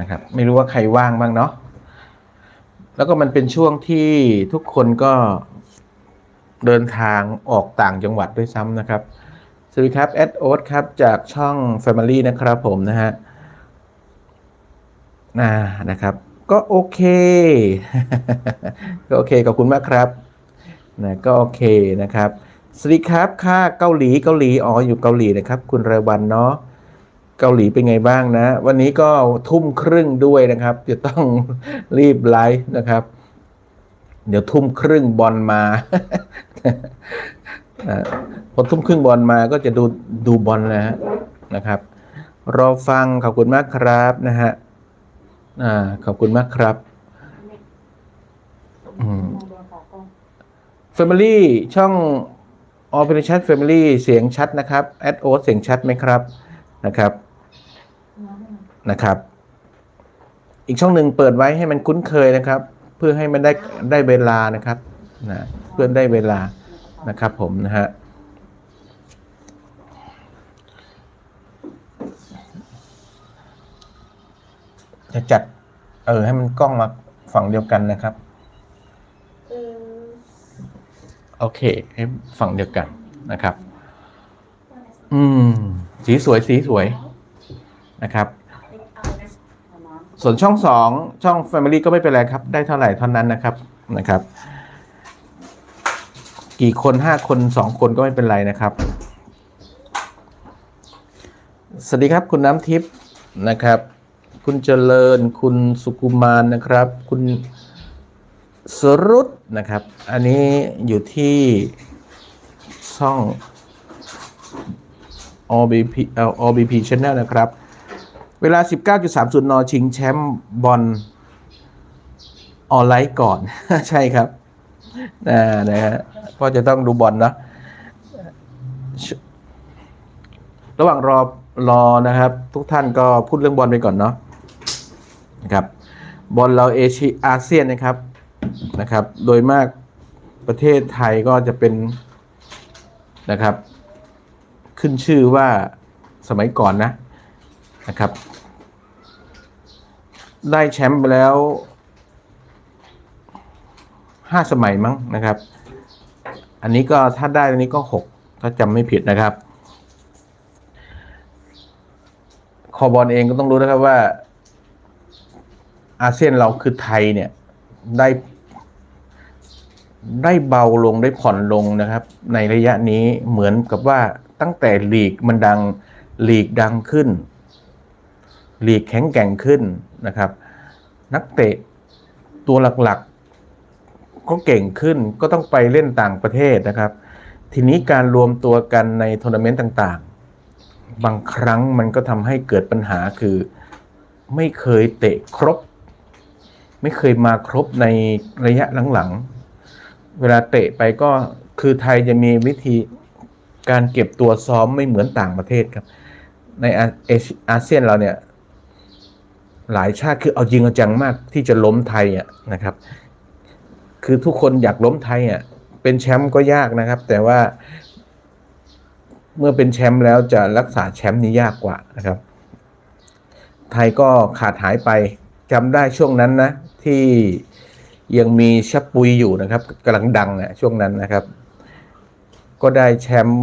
นะครับ ไม่รู้ว่าใครว่างบ้างเนาะแล้วก็มันเป็นช่วงที่ทุกคนก็เดินทางออกต่างจังหวัดด้วยซ้ำนะครับ สวัสดีครับแอดโอ๊ตครับจากช่อง Family นะครับผมนะฮะอ่านะครับ ก็โอเค ก็โอเคขอบคุณมากครับนะก็โอเคนะครับ สวัสดีครับ ค่าเกาหลีเกาหลีอ๋ออยู่เกาหลีนะครับ คุณเรวันเนาะ เกาหลีเป็นไงบ้างนะ วันนี้ก็ทุ่มครึ่งด้วยนะครับ จะต้องรีบไลฟ์นะครับ เดี๋ยวทุ่มครึ่งบอลมาพอทุ่มครึ่งบอลมาก็จะดูดูบอลนะฮะนะครับ รอฟังขอบคุณมากครับนะฮะอ่าขอบคุณมากครับอืม Family ช่อง Operation Family เสียงชัดนะครับแอดโอเสียงชัดไหมครับนะครับ นะครับ อีกช่องหนึ่งเปิดไว้ให้มันคุ้นเคยนะครับ เพื่อให้มันได้ได้เวลานะครับนะเพื่อได้เวลานะครับผมนะฮะจะจัด เออ ให้มันกล้องมาฝั่งเดียวกันนะครับโอเค ให้ฝั่งเดียวกันนะครับ อืม สีสวยสีสวยนะครับ ส่วนช่องสองช่อง Family ก็ไม่เป็นไรครับ ได้เท่าไหร่เท่านั้นนะครับนะครับ กี่คนห้าคนสองคนก็ไม่เป็นไรนะครับ สวัสดีครับคุณน้ำทิพย์นะครับ คุณเจริญ คุณสุกุมารนะครับ คุณสรุตนะครับ อันนี้อยู่ที่ช่อง OBP เอ่อ OBP Channel นะครับ เวลา 19.30 น ชิงแชมป์บอลออนไลน์ก่อน ใช่ครับนะนะฮะเพราะจะต้องดูบอลเนะระหว่างรอรอนะครับ ทุกท่านก็พูดเรื่องบอลไปก่อนเนาะนะครับบอลเราเอเชียอาเซียนนะครับนะครับ โดยมากประเทศไทยก็จะเป็นนะครับ ขึ้นชื่อว่าสมัยก่อนนะนะครับ ได้แชมป์ไปแล้วห้าสมัยมั้งนะครับ อันนี้ก็ถ้าได้อันนี้ก็หกถ้าจำไม่ผิดนะครับ คอบอลเองก็ต้องรู้นะครับว่า อาเซียนเราคือไทยเนี่ยได้ได้เบาลงได้ผ่อนลงนะครับ ในระยะนี้เหมือนกับว่าตั้งแต่ลีกมันดังลีกดังขึ้น ลีกแข็งแกร่งขึ้นนะครับ นักเตะตัวหลักๆ ก็เก่งขึ้นก็ต้องไปเล่นต่างประเทศนะครับ ทีนี้การรวมตัวกันในทัวร์นาเมนต์ต่างๆ บางครั้งมันก็ทำให้เกิดปัญหาคือไม่เคยเตะครบ ไม่เคยมาครบในระยะหลังๆ เวลาเตะไปก็คือไทยจะมีวิธีการเก็บตัวซ้อมไม่เหมือนต่างประเทศครับ ในอาเอเชียอาเซียนเราเนี่ย หลายชาติคือเอาจริงเอาจังมากที่จะล้มไทยอะนะครับ คือทุกคนอยากล้มไทยอะเป็นแชมป์ก็ยากนะครับ แต่ว่า เมื่อเป็นแชมป์แล้วจะรักษาแชมป์นี้ยากกว่านะครับ ไทยก็ขาดหายไปจำได้ช่วงนั้นนะ ที่ยังมีชับปุยอยู่นะครับกำลังดังอะช่วงนั้นนะครับ ก็ได้แชมป์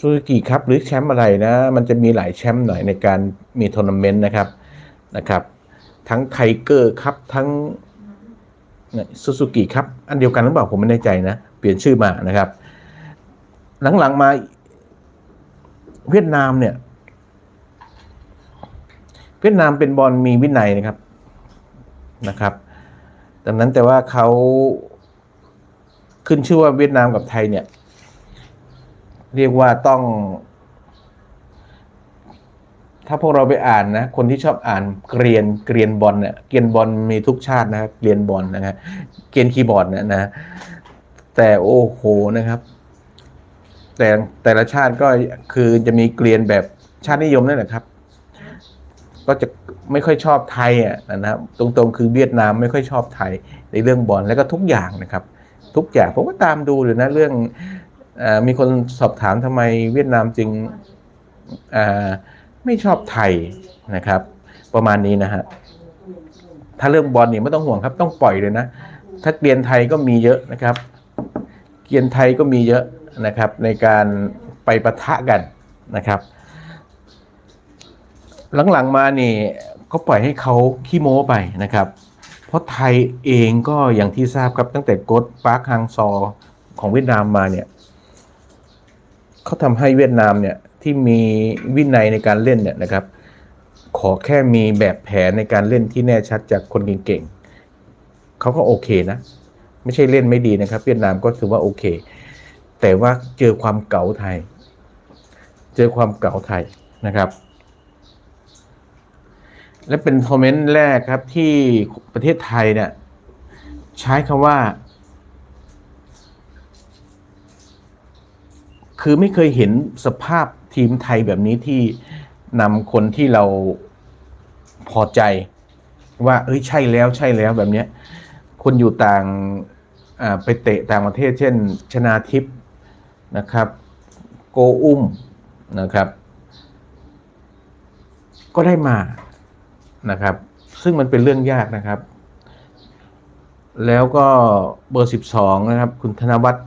ซูซูกิครับหรือแชมป์อะไรนะ มันจะมีหลายแชมป์หน่อยในการมีทัวร์นาเมนต์นะครับนะครับ ทั้งไทเกอร์ครับทั้งซูซูกิครับอันเดียวกันหรือเปล่าผมไม่แน่ใจนะ เปลี่ยนชื่อมานะครับ หลังๆมาเวียดนามเนี่ย เวียดนามเป็นบอลมีวินัยนะครับนะครับดังนั้นแต่ว่าเขาขึ้นชื่อว่าเวียดนามกับไทยเนี่ย เรียกว่าต้อง ถ้าพวกเราไปอ่านนะ คนที่ชอบอ่านเกรียนเกรียนบอลเนี่ยเกรียนบอลมีทุกชาตินะครับเกรียนบอลนะฮะเกรียนคีย์บอร์ดเนี่ยนะ แต่โอ้โหนะครับ แต่แต่ละชาติก็คือจะมีเกรียนแบบชาตินิยมนั่นแหละครับ ก็จะไม่ค่อยชอบไทยอะนะครับตรงๆ คือเวียดนามไม่ค่อยชอบไทยในเรื่องบอลแล้วก็ทุกอย่างนะครับ ทุกอย่างผมก็ตามดูเลยนะเรื่อง มีคนสอบถามทำไมเวียดนามจึงไม่ชอบไทยนะครับ ประมาณนี้นะฮะถ้าเรื่องบอลเนี่ยไม่ต้องห่วงครับต้องปล่อยเลยนะ ถ้าเกรียนไทยก็มีเยอะนะครับ เกรียนไทยก็มีเยอะนะครับ ในการไปปะทะกันนะครับ หลังๆมานี่ก็ปล่อยให้เขาขี้โม้ไปนะครับ เพราะไทยเองก็อย่างที่ทราบครับตั้งแต่โกดปาร์คฮังซอของเวียดนามมาเนี่ย เขาทำให้เวียดนามเนี่ยที่มีวินัยในการเล่นเนี่ยนะครับ ขอแค่มีแบบแผนในการเล่นที่แน่ชัดจากคนเก่งๆเขาก็โอเคนะ ไม่ใช่เล่นไม่ดีนะครับ เวียดนามก็ถือว่าโอเค แต่ว่าเจอความเก๋าไทย เจอความเก๋าไทยนะครับ และเป็นคอมเมนต์แรกครับที่ประเทศไทยเนี่ยใช้คำว่า คือไม่เคยเห็นสภาพทีมไทยแบบนี้ที่นำคนที่เราพอใจ ว่า เอ้ยใช่แล้วใช่แล้วแบบเนี้ยคนอยู่ต่างไปเตะต่างประเทศ เช่น ชนาทิพย์นะครับ โกอุ้มนะครับ ก็ได้มานะครับ ซึ่งมันเป็นเรื่องยากนะครับ แล้วก็เบอร์ 12 นะครับ คุณธนวัฒน์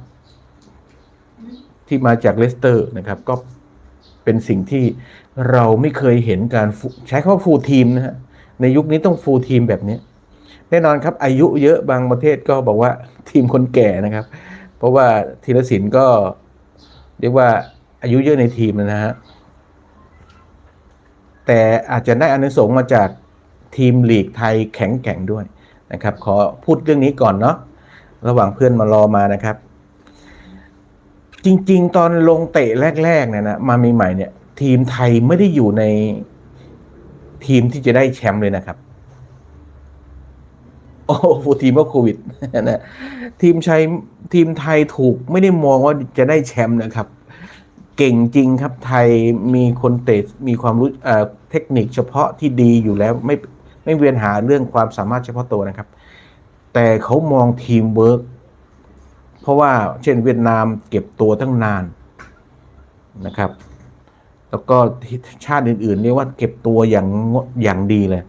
ที่มาจากเลสเตอร์นะครับ ก็เป็นสิ่งที่เราไม่เคยเห็นการใช้คำว่าฟูลทีมนะฮะในยุคนี้ต้องฟูลทีมแบบนี้ แน่นอนครับ อายุเยอะบางประเทศก็บอกว่าทีมคนแก่นะครับ เพราะว่าธีรศิลป์ก็เรียกว่าอายุเยอะในทีมนะฮะแต่อาจจะได้อานิสงส์มาจากทีมลีกไทยแข็งแกร่งด้วยนะครับ ขอพูดเรื่องนี้ก่อนเนาะระหว่างเพื่อนมารอมานะครับ จริง ๆ ตอนลงเตะแรก ๆ เนี่ยนะมาใหม่ๆเนี่ย ทีมไทยไม่ได้อยู่ในทีมที่จะได้แชมป์เลยนะครับ โอ้โหทีมว่าโควิดนะทีมชัยทีมไทยถูกไม่ได้มองว่าจะได้แชมป์นะครับ เก่งจริงครับไทยมีคนเตะมีความรู้เทคนิคเฉพาะที่ดีอยู่แล้วไม่ไม่เวียนหาเรื่องความสามารถเฉพาะตัวนะครับ แต่เขามองทีมเวิร์ก เพราะว่าเช่นเวียดนามเก็บตัวตั้งนานนะครับ แล้วก็ชาติอื่นๆเรียกว่าเก็บตัวอย่างงดอย่างดีเลย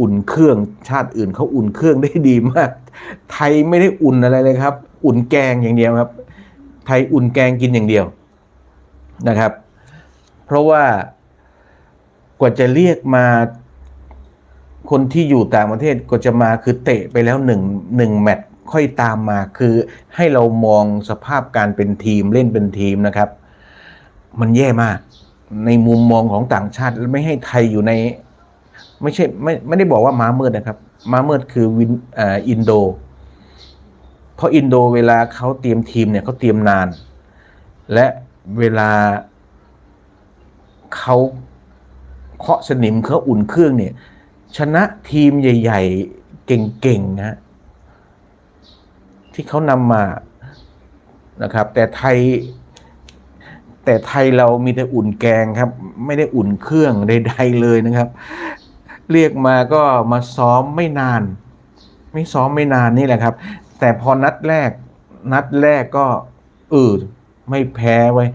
อุ่นเครื่องชาติอื่นเขาอุ่นเครื่องได้ดีมาก ไทยไม่ได้อุ่นอะไรเลยครับ อุ่นแกงอย่างเดียวครับ ไทยอุ่นแกงกินอย่างเดียวนะครับ เพราะว่ากว่าจะเรียกมาคนที่อยู่ต่างประเทศก็จะมาคือเตะไปแล้วหนึ่งหนึ่งแมตช์ ค่อยตามมาคือให้เรามองสภาพการเป็นทีมเล่นเป็นทีมนะครับ มันแย่มาก ในมุมมองของต่างชาติไม่ให้ไทยอยู่ใน ไม่ใช่ไม่ไม่ได้บอกว่าม้ามืดนะครับ ม้ามืดคือวินอ่าอินโด เพราะอินโดเวลาเขาเตรียมทีมเนี่ยเขาเตรียมนาน และเวลาเขาเคาะสนิมเขาอุ่นเครื่องเนี่ย ชนะทีมใหญ่ ๆ เก่งๆนะ ที่เขานำมานะครับ แต่ไทย แต่ไทยเรามีแต่อุ่นแกงครับ ไม่ได้อุ่นเครื่องใดๆเลยนะครับ เรียกมาก็มาซ้อมไม่นาน ไม่ซ้อมไม่นานนี่แหละครับ แต่พอนัดแรก นัดแรกก็เออไม่แพ้ไว้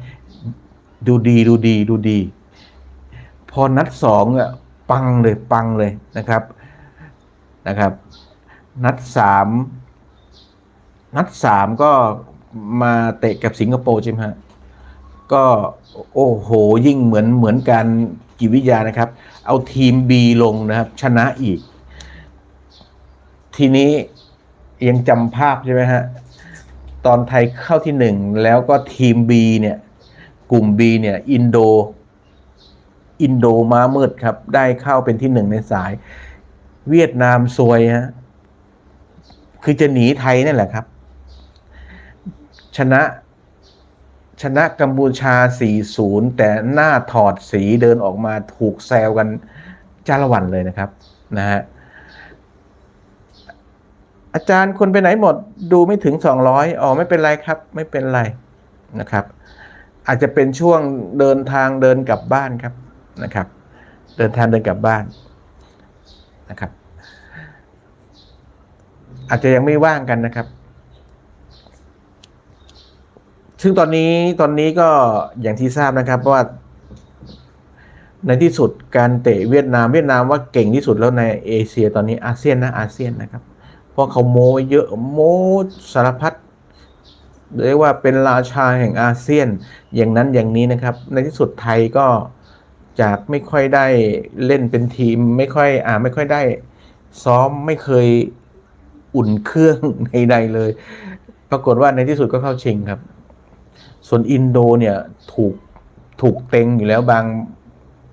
ดูดีดูดีดูดี พอนัดสองอะปังเลยปังเลยนะครับนะครับ นัดสาม นัดสามก็มาเตะกับสิงคโปร์ใช่ไหมฮะ ก็โอ้โหยิ่งเหมือนเหมือนการจิตวิทยานะครับ เอาทีม B ลงนะครับ ชนะอีก ทีนี้ยังจำภาพใช่ไหมฮะ ตอนไทยเข้าที่หนึ่งแล้วก็ทีม B เนี่ย กลุ่ม B เนี่ย อินโด อินโดมามืดครับ ได้เข้าเป็นที่หนึ่งในสาย เวียดนามซวยฮะ คือจะหนีไทยนั่นแหละครับ ชนะ ชนะกัมพูชา 4-0 แต่หน้าถอดสีเดินออกมาถูกแซวกันจ้าละวันเลยนะครับนะฮะอาจารย์คนไปไหนหมดดูไม่ถึง 200อ๋อไม่เป็นไรครับ ไม่เป็นไรนะครับ อาจจะเป็นช่วงเดินทางเดินกลับบ้านครับนะครับ เดินทางเดินกลับบ้านนะครับ อาจจะยังไม่ว่างกันนะครับ ซึ่งตอนนี้ตอนนี้ก็อย่างที่ทราบนะครับว่า ในที่สุดการเตะเวียดนามเวียดนามว่าเก่งที่สุดแล้วในเอเชียตอนนี้อาเซียนนะอาเซียนนะครับ เพราะเขาโม้เยอะโม้สารพัดเรียกว่าเป็นราชาแห่งอาเซียนอย่างนั้นอย่างนี้นะครับ ในที่สุดไทยก็จากไม่ค่อยได้เล่นเป็นทีม ไม่ค่อยอ่าไม่ค่อยได้ซ้อมไม่เคยอุ่นเครื่องใดๆเลย ปรากฏว่าในที่สุดก็เข้าชิงครับ ส่วนอินโดเนี่ยถูกถูกเต็งอยู่แล้วบาง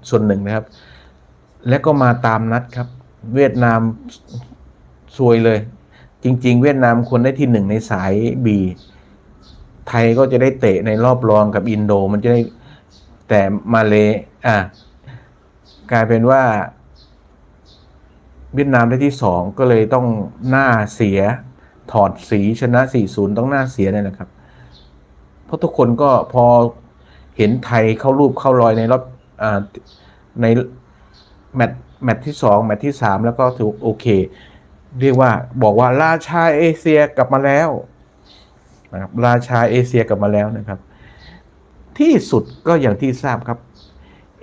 ส่วนหนึ่งนะครับ และก็มาตามนัดครับ เวียดนามซวยเลย จริง ๆ เวียดนามควรได้ที่หนึ่งในสายบีไทยก็จะได้เตะในรอบรองกับอินโด มันจะได้แต่มาเลอะกลายเป็นว่า เวียดนามได้ที่สองก็เลยต้องหน้าเสียถอดสีชนะ 4-0 ต้องหน้าเสียเนี่ยนะครับ เพราะทุกคนก็พอเห็นไทยเข้ารูปเข้ารอยในรอบในแมตช์แมตช์ที่สองแมตช์ที่สามแล้วก็ถูกโอเค เรียกว่าบอกว่าราชาเอเชียกลับมาแล้วนะครับราชาเอเชียกลับมาแล้วนะครับ ที่สุดก็อย่างที่ทราบครับ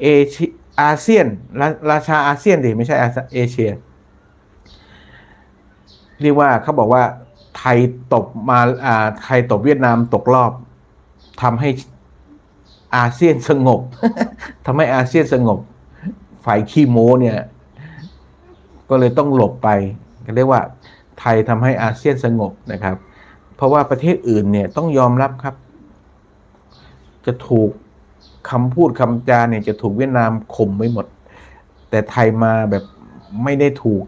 เอเชียอาเซียนราราชาอาเซียนดิไม่ใช่อาเอเชีย เรียกว่าเขาบอกว่าไทยตบมาอ่าไทยตบเวียดนามตกรอบ ทำให้อาเซียนสงบทำให้อาเซียนสงบ ฝ่ายขี้โม้เนี่ย ก็เลยต้องหลบไปเรียกว่าไทยทำให้อาเซียนสงบนะครับ เพราะว่าประเทศอื่นเนี่ยต้องยอมรับครับ จะถูกคำพูดคำจาเนี่ยจะถูกเวียดนามข่มไม่หมด แต่ไทยมาแบบไม่ได้ถูก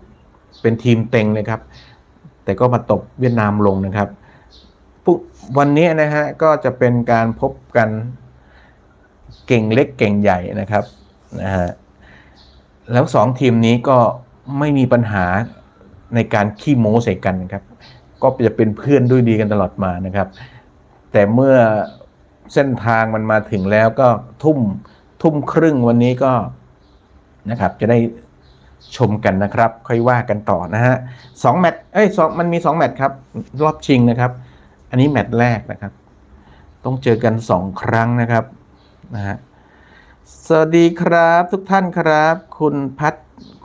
เป็นทีมเต็งเลยครับ แต่ก็มาตบเวียดนามลงนะครับ วกวันนี้นะฮะก็จะเป็นการพบกันเก่งเล็กเก่งใหญ่นะครับนะฮะแล้วสองทีมนี้ก็ไม่มีปัญหาในการขี้โม้ใส่กันนะครับ ก็จะเป็นเพื่อนด้วยดีกันตลอดมานะครับ แต่เมื่อเส้นทางมันมาถึงแล้วก็ทุ่มทุ่มครึ่งวันนี้ก็นะครับ จะได้ชมกันนะครับ ค่อยว่ากันต่อนะฮะสองแมตช์เอ้ยสองมันมีสองแมตช์ครับ รอบชิงนะครับ อันนี้แมตช์แรกนะครับ ต้องเจอกันสองครั้งนะครับนะฮะสวัสดีครับทุกท่านครับ คุณพัฒ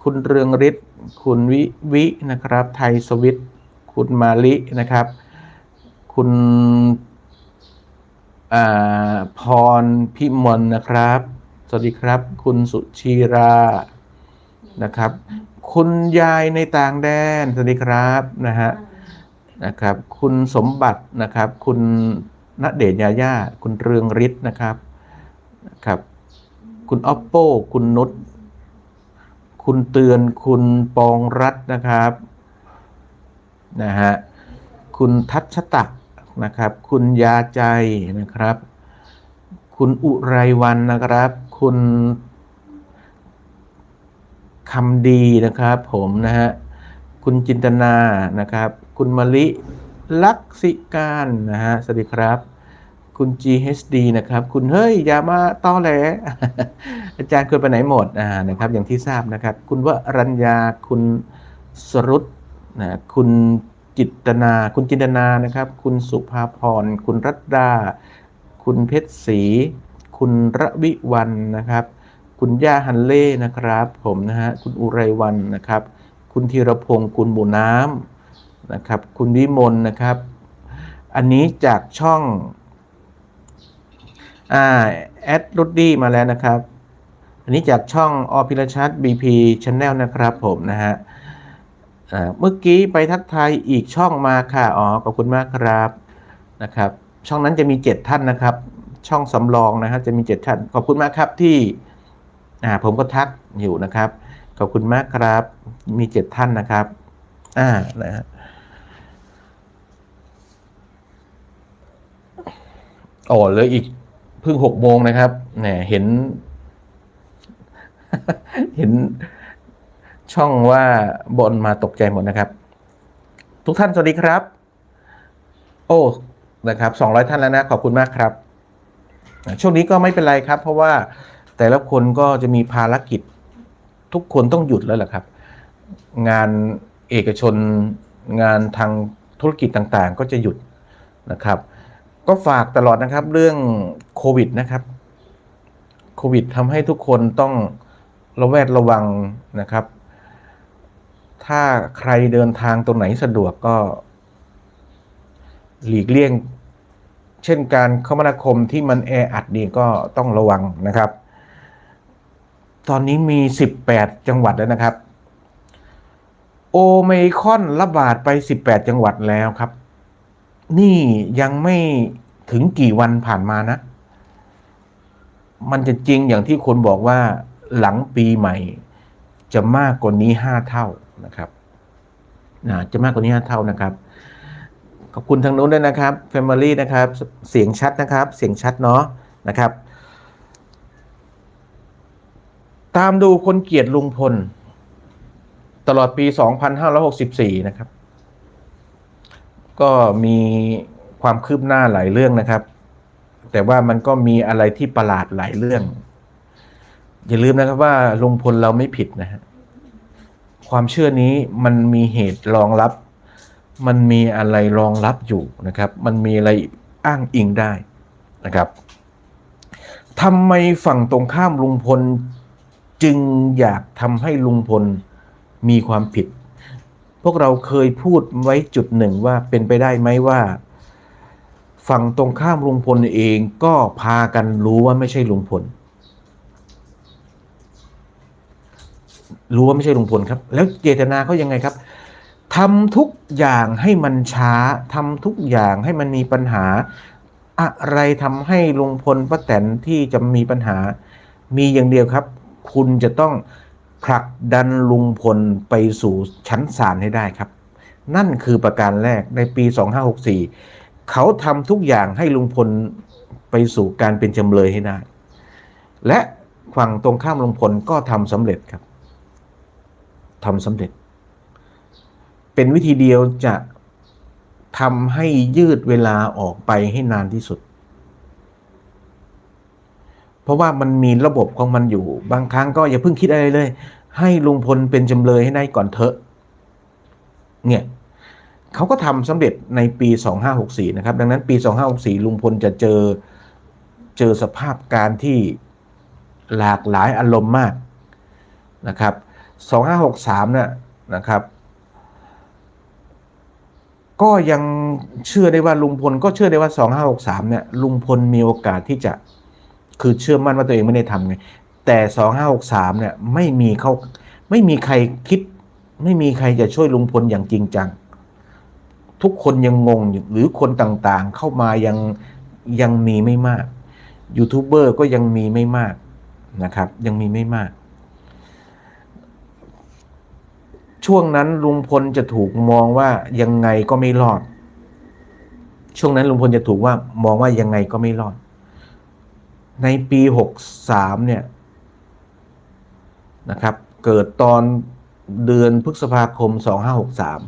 คุณเรืองฤทธิ์คุณวิวินะครับ ไทยสวิตคุณมาลินะครับ คุณอ่าพรพิมลนะครับ สวัสดีครับ คุณสุชีรานะครับ คุณยายในต่างแดน สวัสดีครับนะฮะ นะครับ คุณสมบัตินะครับ คุณณเดชน์ยาย่า คุณเรืองฤทธิ์นะครับครับ คุณออปโป้ คุณนุช คุณเตือน คุณปองรัตน์นะครับ นะฮะ คุณทัชตะนะครับ คุณยาใจนะครับ คุณอุไรวันนะครับ คุณคำดีนะครับผมนะฮะ คุณจินตนานะครับ คุณมะลิลักษิการนะฮะ สวัสดีครับ คุณ GHD นะครับ คุณเฮ้ย อย่ามาตอแหล อาจารย์เคยไปไหนหมดอ่านะครับ อย่างที่ทราบนะครับ คุณวรัญญา คุณสรุตนะคุณจิตนา คุณจินตนานะครับ คุณสุภาพร คุณรัตดา คุณเพชรศรี คุณระวิวันนะครับ คุณย่าฮันเล่นะครับ ผมนะฮะ คุณอุไรวันนะครับ คุณธีรพงศ์ คุณบุน้ำ นะครับ คุณวิมลนะครับ อันนี้จากช่องอ่าแอดรุดดี้มาแล้วนะครับ อันนี้จากช่องอพิรชัด BP Channel นะครับผมนะฮะเมื่อกี้ไปทักทายอีกช่องมาค่ะ อ๋อ ขอบคุณมากครับนะครับ ช่องนั้นจะมี 7 ท่านนะครับ ช่องสำรองนะฮะจะมี 7 ท่าน ขอบคุณมากครับที่อ่าผมก็ทักอยู่นะครับ ขอบคุณมากครับ มี 7 ท่านนะครับ อ่านะฮะ โอ้เหลืออีกเพิ่งหกโมงนะครับเนี่ยเห็น เห็นช่องว่าบอลมาตกใจหมดนะครับ ทุกท่านสวัสดีครับ โอ้นะครับสองร้อยท่านแล้วนะ ขอบคุณมากครับ ช่วงนี้ก็ไม่เป็นไรครับ เพราะว่าแต่ละคนก็จะมีภารกิจทุกคนต้องหยุดแล้วแหละครับ งานเอกชนงานทางธุรกิจต่างๆ ก็จะหยุดนะครับ ก็ฝากตลอดนะครับเรื่องโควิดนะครับ โควิดทำให้ทุกคนต้องระแวดระวังนะครับ ถ้าใครเดินทางตรงไหนสะดวกก็ หลีกเลี่ยง เช่นการคมนาคมที่มันแออัดนี่ก็ต้องระวังนะครับ ตอนนี้มี 18 จังหวัดแล้วนะครับ โอไมคอนระบาดไป 18 จังหวัดแล้วครับ นี่ยังไม่ถึงกี่วันผ่านมานะ มันจะจริงอย่างที่คนบอกว่าหลังปีใหม่ จะมากกว่านี้5เท่านะครับนะจะมากกว่านี้5เท่านะครับ ขอบคุณทางนู้นด้วยนะครับ Family นะครับ เสียงชัดนะครับ เสียงชัดเนาะนะครับ ตามดูคนเกลียดลุงพล ตลอดปี 2564 นะครับ ก็มีความคืบหน้าหลายเรื่องนะครับ แต่ว่ามันก็มีอะไรที่ประหลาดหลายเรื่อง อย่าลืมนะครับว่าลุงพลเราไม่ผิดนะฮะความเชื่อนี้มันมีเหตุรองรับ มันมีอะไรรองรับอยู่นะครับ มันมีอะไรอ้างอิงได้นะครับทำไมฝั่งตรงข้ามลุงพลจึงอยากทำให้ลุงพลมีความผิด พวกเราเคยพูดไว้จุดหนึ่งว่าเป็นไปได้ไหมว่า ฝั่งตรงข้ามลุงพลเองก็พากันรู้ว่าไม่ใช่ลุงพล รู้ว่าไม่ใช่ลุงพลครับ แล้วเจตนาเขายังไงครับทำทุกอย่างให้มันช้าทำทุกอย่างให้มันมีปัญหา อะไรทำให้ลุงพลป้าแตนที่จะมีปัญหา มีอย่างเดียวครับ คุณจะต้อง ผลักดันลุงพลไปสู่ชั้นศาลให้ได้ครับ นั่นคือประการแรกในปี 2564 เขาทำทุกอย่างให้ลุงพลไปสู่การเป็นจำเลยให้ได้ และฝั่งตรงข้ามลุงพลก็ทำสำเร็จครับทำสำเร็จ เป็นวิธีเดียวจะทำให้ยืดเวลาออกไปให้นานที่สุด เพราะว่ามันมีระบบของมันอยู่ บางครั้งก็อย่าเพิ่งคิดอะไรเลย ให้ลุงพลเป็นจำเลยให้ได้ก่อนเถอะ เนี่ยเขาก็ทำสำเร็จในปี 2564 นะครับ ดังนั้นปี 2564 ลุงพลจะเจอเจอสภาพการที่หลากหลายอารมณ์มากนะครับ 2563น่ะนะครับ ก็ยังเชื่อได้ว่าลุงพลก็เชื่อได้ว่า 2563 เนี่ยลุงพลมีโอกาสที่จะ คือเชื่อมั่นว่าตัวเองไม่ได้ทำไง แต่2563เนี่ยไม่มีเขาไม่มีใครคิด ไม่มีใครจะช่วยลุงพลอย่างจริงจัง ทุกคนยังงงอยู่หรือคนต่างๆ เข้ามายังยังมีไม่มากยูทูบเบอร์ก็ยังมีไม่มากนะครับ ยังมีไม่มาก ช่วงนั้นลุงพลจะถูกมองว่ายังไงก็ไม่รอด ช่วงนั้นลุงพลจะถูกว่ามองว่ายังไงก็ไม่รอด ในปีหกสามเนี่ยนะครับ เกิดตอนเดือนพฤษภาคมสองห้าหกสาม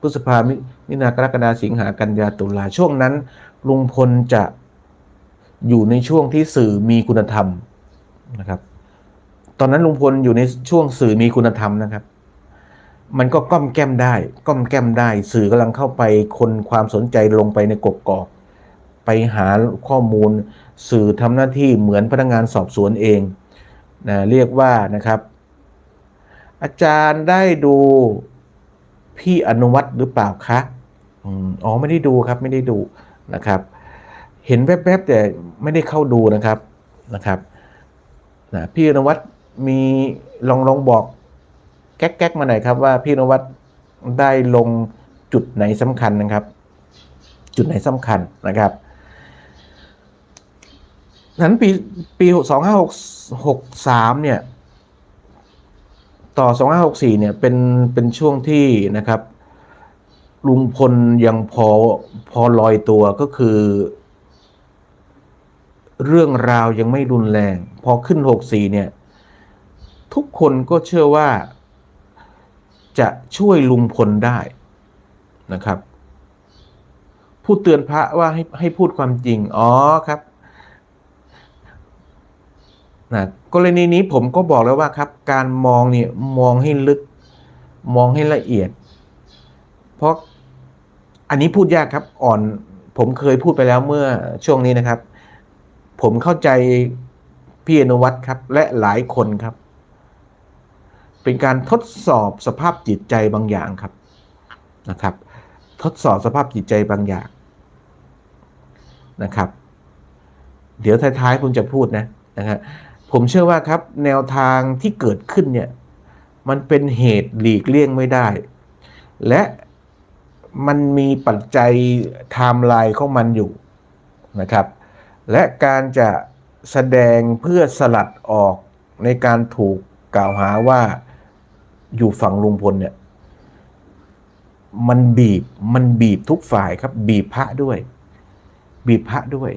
พฤษภามิมินากรกฎาสิงหากันยาตุลาช่วงนั้น ลุงพลจะอยู่ในช่วงที่สื่อมีคุณธรรมนะครับ ตอนนั้นลุงพลอยู่ในช่วงสื่อมีคุณธรรมนะครับ มันก็ก้อมแก้มได้ ก้อมแก้มได้ สื่อกำลังเข้าไปคนความสนใจลงไปในกกอก ไปหาข้อมูลสื่อทำหน้าที่เหมือนพนักงานสอบสวนเองนะเรียกว่านะครับ อาจารย์ได้ดูพี่อนุวัตหรือเปล่าคะอ๋อไม่ได้ดูครับไม่ได้ดูนะครับ เห็นแวบๆแต่ไม่ได้เข้าดูนะครับนะครับนะพี่อนุวัตมีลองลองบอกแก๊กๆมาหน่อยครับว่าพี่นวัดได้ลงจุดไหนสำคัญนะครับ จุดไหนสำคัญนะครับ นั้นปีปีสองห้าหกหกสามเนี่ย ต่อสองห้าหกสี่เนี่ยเป็นเป็นช่วงที่นะครับลุงพลยังพอพอลอยตัวก็คือ เรื่องราวยังไม่รุนแรง พอขึ้นหกสี่เนี่ย ทุกคนก็เชื่อว่าจะช่วยลุงพลได้นะครับพูดเตือนพระว่าให้ให้พูดความจริง อ๋อครับ นะกรณีนี้ผมก็บอกแล้วว่าครับ การมองเนี่ยมองให้ลึก มองให้ละเอียด เพราะอันนี้พูดยากครับอ่อนผมเคยพูดไปแล้วเมื่อช่วงนี้นะครับ ผมเข้าใจพี่อนุวัตรครับ และหลายคนครับ เป็นการทดสอบสภาพจิตใจบางอย่างครับนะครับ ทดสอบสภาพจิตใจบางอย่างนะครับ เดี๋ยวท้ายๆผมจะพูดนะนะครับ ผมเชื่อว่าครับแนวทางที่เกิดขึ้นเนี่ยมันเป็นเหตุหลีกเลี่ยงไม่ได้ และมันมีปัจจัยไทม์ไลน์ของมันอยู่นะครับ และการจะแสดงเพื่อสลัดออกในการถูกกล่าวหาว่าอยู่ฝั่งลุงพลเนี่ยมันบีบมันบีบทุกฝ่ายครับ บีบพระด้วย บีบพระด้วย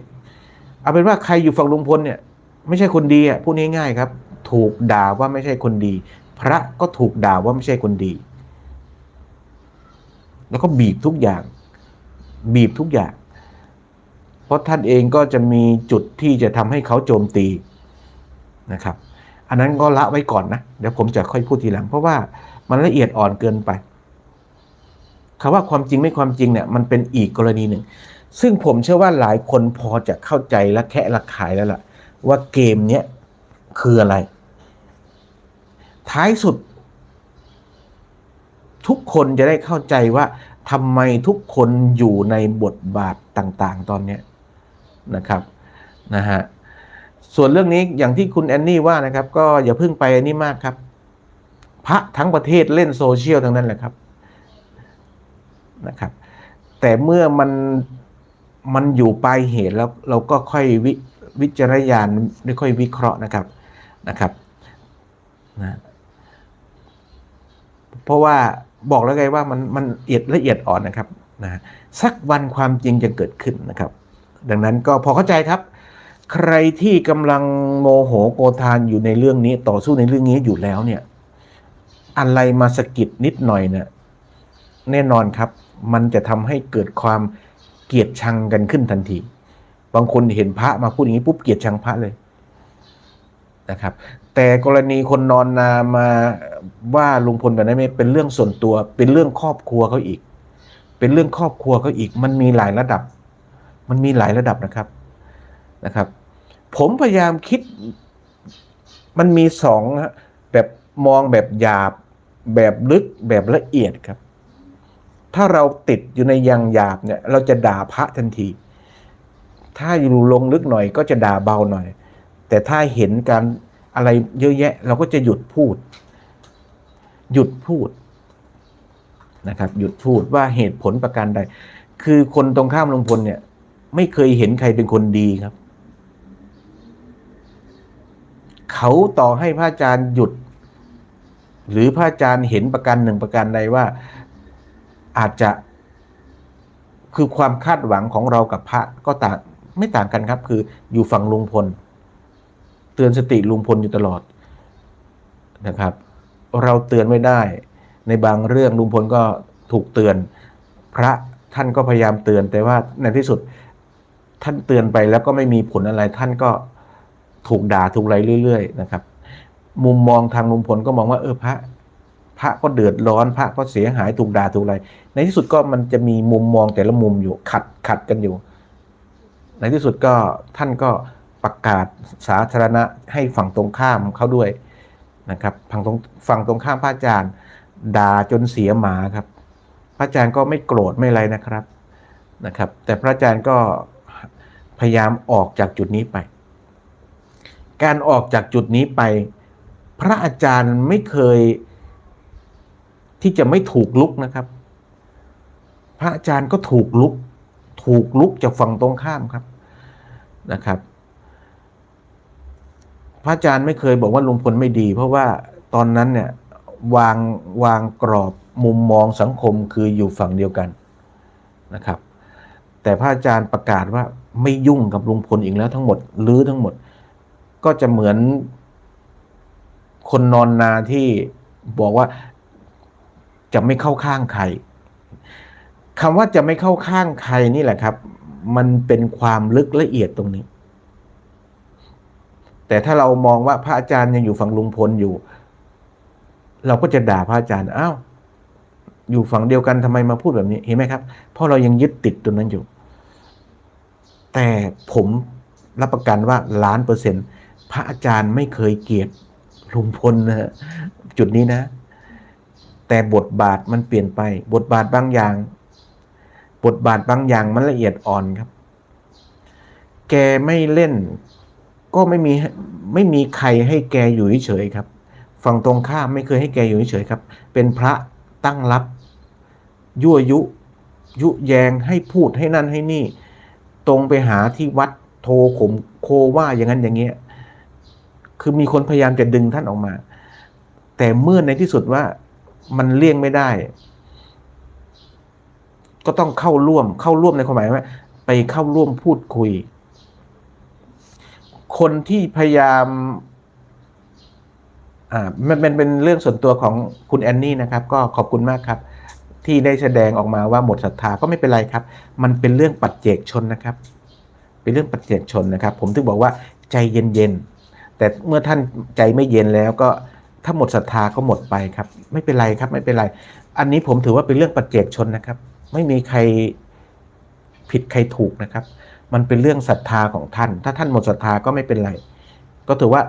เอาเป็นว่าใครอยู่ฝั่งลุงพลเนี่ย ไม่ใช่คนดีอะพูดง่ายๆครับ ถูกด่าว่าไม่ใช่คนดี พระก็ถูกด่าว่าไม่ใช่คนดี แล้วก็บีบทุกอย่าง บีบทุกอย่าง เพราะท่านเองก็จะมีจุดที่จะทำให้เขาโจมตีนะครับ อันนั้นก็ละไว้ก่อนนะเดี๋ยวผมจะค่อยพูดทีหลัง เพราะว่ามันละเอียดอ่อนเกินไปคำว่าความจริงไม่ความจริงเนี่ยมันเป็นอีกกรณีหนึ่ง ซึ่งผมเชื่อว่าหลายคนพอจะเข้าใจและแค่ละขายแล้วล่ะ ว่าเกมเนี้ยคืออะไร ท้ายสุด ทุกคนจะได้เข้าใจว่าทำไมทุกคนอยู่ในบทบาทต่าง ๆ ตอนนี้นะครับนะฮะส่วนเรื่องนี้อย่างที่คุณแอนนี่ว่านะครับ ก็อย่าเพิ่งไปอันนี้มากครับ พระทั้งประเทศเล่นโซเชียลทั้งนั้นแหละครับนะครับ แต่เมื่อมันมันอยู่ปลายเหตุแล้วเราก็ค่อยวิ วิจารณญาณไม่ค่อยวิเคราะห์นะครับนะครับนะเพราะว่าบอกแล้วไงว่ามันมันละเอียดละเอียดอ่อนนะครับนะสักวันความจริงจะเกิดขึ้นนะครับ ดังนั้นก็พอเข้าใจครับ ใครที่กำลังโมโหโกธานอยู่ในเรื่องนี้ต่อสู้ในเรื่องนี้อยู่แล้วเนี่ย อะไรมาสะกิดนิดหน่อยเนี่ยแน่นอนครับ มันจะทำให้เกิดความเกลียดชังกันขึ้นทันที บางคนเห็นพระมาพูดอย่างนี้ปุ๊บเกลียดชังพระเลยนะครับ แต่กรณีคนนอนนามาว่าลุงพลแบบนั้นไม่เป็นเรื่องส่วนตัว เป็นเรื่องครอบครัวเขาอีก เป็นเรื่องครอบครัวเขาอีก มันมีหลายระดับ มันมีหลายระดับนะครับนะครับ ผมพยายามคิด มันมีสองแบบมองแบบหยาบ แบบลึกแบบละเอียดครับ ถ้าเราติดอยู่ในยังหยาบเนี่ย เราจะด่าพระทันที ถ้าอยู่ลงลึกหน่อยก็จะด่าเบาหน่อย แต่ถ้าเห็นการอะไรเยอะแยะ เราก็จะหยุดพูด หยุดพูดนะครับ หยุดพูดว่าเหตุผลประการใด คือคนตรงข้ามลุงพลเนี่ย ไม่เคยเห็นใครเป็นคนดีครับ เขาต่อให้พระอาจารย์หยุด หรือพระอาจารย์เห็นประการหนึ่งประการใดว่าอาจจะคือความคาดหวังของเรากับพระก็ต่าง ไม่ต่างกันครับ คืออยู่ฝั่งลุงพล เตือนสติลุงพลอยู่ตลอดนะครับ เราเตือนไม่ได้ ในบางเรื่องลุงพลก็ถูกเตือน พระท่านก็พยายามเตือนแต่ว่าในที่สุดท่านเตือนไปแล้วก็ไม่มีผลอะไรท่านก็ถูกด่าถูกไรเรื่อย ๆ นะครับ มุมมองทางลุงพลก็มองว่าเออพระพระก็เดือดร้อน พระก็เสียหายถูกด่าถูกอะไร ในที่สุดก็มันจะมีมุมมองแต่ละมุมอยู่ขัดขัดกันอยู่ ในที่สุดก็ท่านก็ประกาศสาธารณะให้ฝั่งตรงข้ามเขาด้วยนะครับฝั่งตรงฝั่งตรงข้ามพระอาจารย์ด่าจนเสียหมาครับ พระอาจารย์ก็ไม่โกรธไม่อะไรนะครับนะครับ แต่พระอาจารย์ก็พยายามออกจากจุดนี้ไป การออกจากจุดนี้ไป พระอาจารย์ไม่เคยที่จะไม่ถูกลุกนะครับ พระอาจารย์ก็ถูกลุก ถูกลุกจากฝั่งตรงข้ามครับ นะครับ พระอาจารย์ไม่เคยบอกว่าลุงพลไม่ดี เพราะว่าตอนนั้นเนี่ยวางวางกรอบมุมมองสังคมคืออยู่ฝั่งเดียวกันนะครับ แต่พระอาจารย์ประกาศว่าไม่ยุ่งกับลุงพลอีกแล้วทั้งหมดลื้อทั้งหมด ก็จะเหมือนคนนอนนาที่บอกว่าจะไม่เข้าข้างใครคำว่าจะไม่เข้าข้างใครนี่แหละครับ มันเป็นความลึกละเอียดตรงนี้ แต่ถ้าเรามองว่าพระอาจารย์ยังอยู่ฝั่งลุงพลอยู่ เราก็จะด่าพระอาจารย์อ้าวอยู่ฝั่งเดียวกันทำไมมาพูดแบบนี้เห็นไหมครับ เพราะเรายังยึดติดตรงนั้นอยู่ แต่ผมรับประกันว่าล้านเปอร์เซ็นต์พระอาจารย์ไม่เคยเกลียดลุงพลนะฮะจุดนี้นะ แต่บทบาทมันเปลี่ยนไป บทบาทบางอย่าง บทบาทบางอย่างมันละเอียดอ่อนครับ แกไม่เล่น ก็ไม่มีไม่มีใครให้แกอยู่เฉยๆครับ ฝั่งตรงข้ามไม่เคยให้แกอยู่เฉยๆครับ เป็นพระตั้งรับ ยั่วยุ ยุแยงให้พูดให้นั่นให้นี่ ตรงไปหาที่วัดโทรขมโคว่าอย่างนั้นอย่างเงี้ย คือมีคนพยายามจะดึงท่านออกมา แต่เมื่อในที่สุดว่ามันเลี่ยงไม่ได้ ก็ต้องเข้าร่วมเข้าร่วมในความหมายว่าไปเข้าร่วมพูดคุย คนที่พยายามอ่ามันเป็นเป็นเรื่องส่วนตัวของคุณแอนนี่นะครับ ก็ขอบคุณมากครับ ที่ได้แสดงออกมาว่าหมดศรัทธาก็ไม่เป็นไรครับ มันเป็นเรื่องปัจเจกชนนะครับ เป็นเรื่องปัจเจกชนนะครับ ผมถึงบอกว่าใจเย็นๆแต่เมื่อท่านใจไม่เย็นแล้วก็ถ้าหมดศรัทธาก็หมดไปครับ ไม่เป็นไรครับไม่เป็นไร อันนี้ผมถือว่าเป็นเรื่องปัจเจกชนนะครับ ไม่มีใครผิดใครถูกนะครับ มันเป็นเรื่องศรัทธาของท่าน ถ้าท่านหมดศรัทธาก็ไม่เป็นไร ก็ถือว่า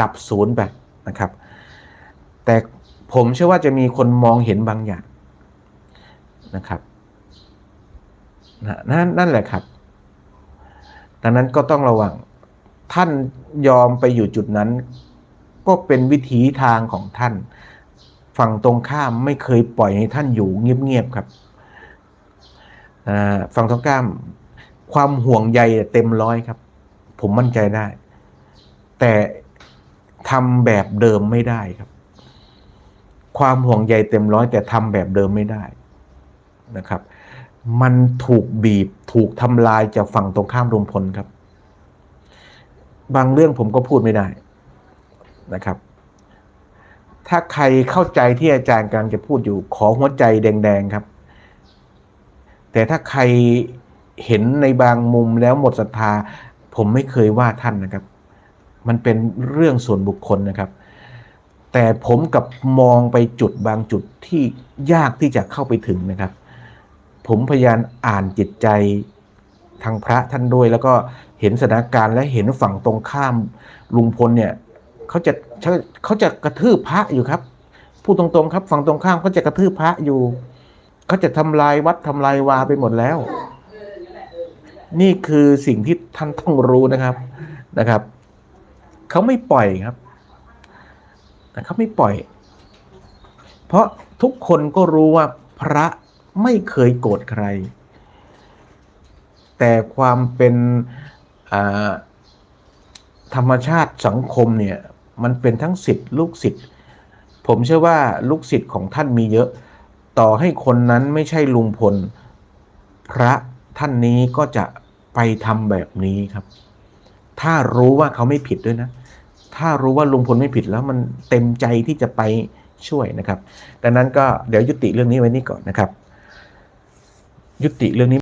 ดับศูนย์ไปนะครับ แต่ผมเชื่อว่าจะมีคนมองเห็นบางอย่างนะครับนะนั่นนั่นแหละครับ ดังนั้นก็ต้องระวัง ท่านยอมไปอยู่จุดนั้น ก็เป็นวิถีทางของท่าน ฝั่งตรงข้ามไม่เคยปล่อยให้ท่านอยู่เงียบๆครับ ฝั่งตรงข้าม ความห่วงใยเต็มร้อยครับ ผมมั่นใจได้ แต่ทำแบบเดิมไม่ได้ครับ ความห่วงใยเต็มร้อย แต่ทำแบบเดิมไม่ได้นะครับ มันถูกบีบถูกทำลายจากฝั่งตรงข้ามลุงพลครับ บางเรื่องผมก็พูดไม่ได้นะครับ ถ้าใครเข้าใจที่อาจารย์กำลังจะพูดอยู่ขอหัวใจแดง ๆ ครับ แต่ถ้าใครเห็นในบางมุมแล้วหมดศรัทธา ผมไม่เคยว่าท่านนะครับ มันเป็นเรื่องส่วนบุคคลนะครับ แต่ผมกับมองไปจุดบางจุดที่ยากที่จะเข้าไปถึงนะครับ ผมพยายามอ่านจิตใจทางพระท่านด้วย แล้วก็เห็นสถานการณ์และเห็นฝั่งตรงข้ามลุงพลเนี่ยเขาจะเขาจะกระทืบพระอยู่ครับพูดตรงๆครับฝั่งตรงข้ามเขาจะกระทืบพระอยู่ เขาจะทำลายวัดทำลายวาไปหมดแล้ว นี่คือสิ่งที่ท่านต้องรู้นะครับนะครับเขาไม่ปล่อยครับเขาไม่ปล่อย เพราะทุกคนก็รู้ว่าพระไม่เคยโกรธใคร แต่ความเป็นธรรมชาติสังคมเนี่ย มันเป็นทั้งสิทธิ์ลูกศิษย์ผมเชื่อว่าลูกศิษย์ของท่านมีเยอะ ต่อให้คนนั้นไม่ใช่ลุงพล พระท่านนี้ก็จะไปทำแบบนี้ครับ ถ้ารู้ว่าเขาไม่ผิดด้วยนะ ถ้ารู้ว่าลุงพลไม่ผิดแล้วมันเต็มใจที่จะไปช่วยนะครับ ดังนั้นก็เดี๋ยวยุติเรื่องนี้ไว้นี่ก่อนนะครับ ยุติเรื่องนี้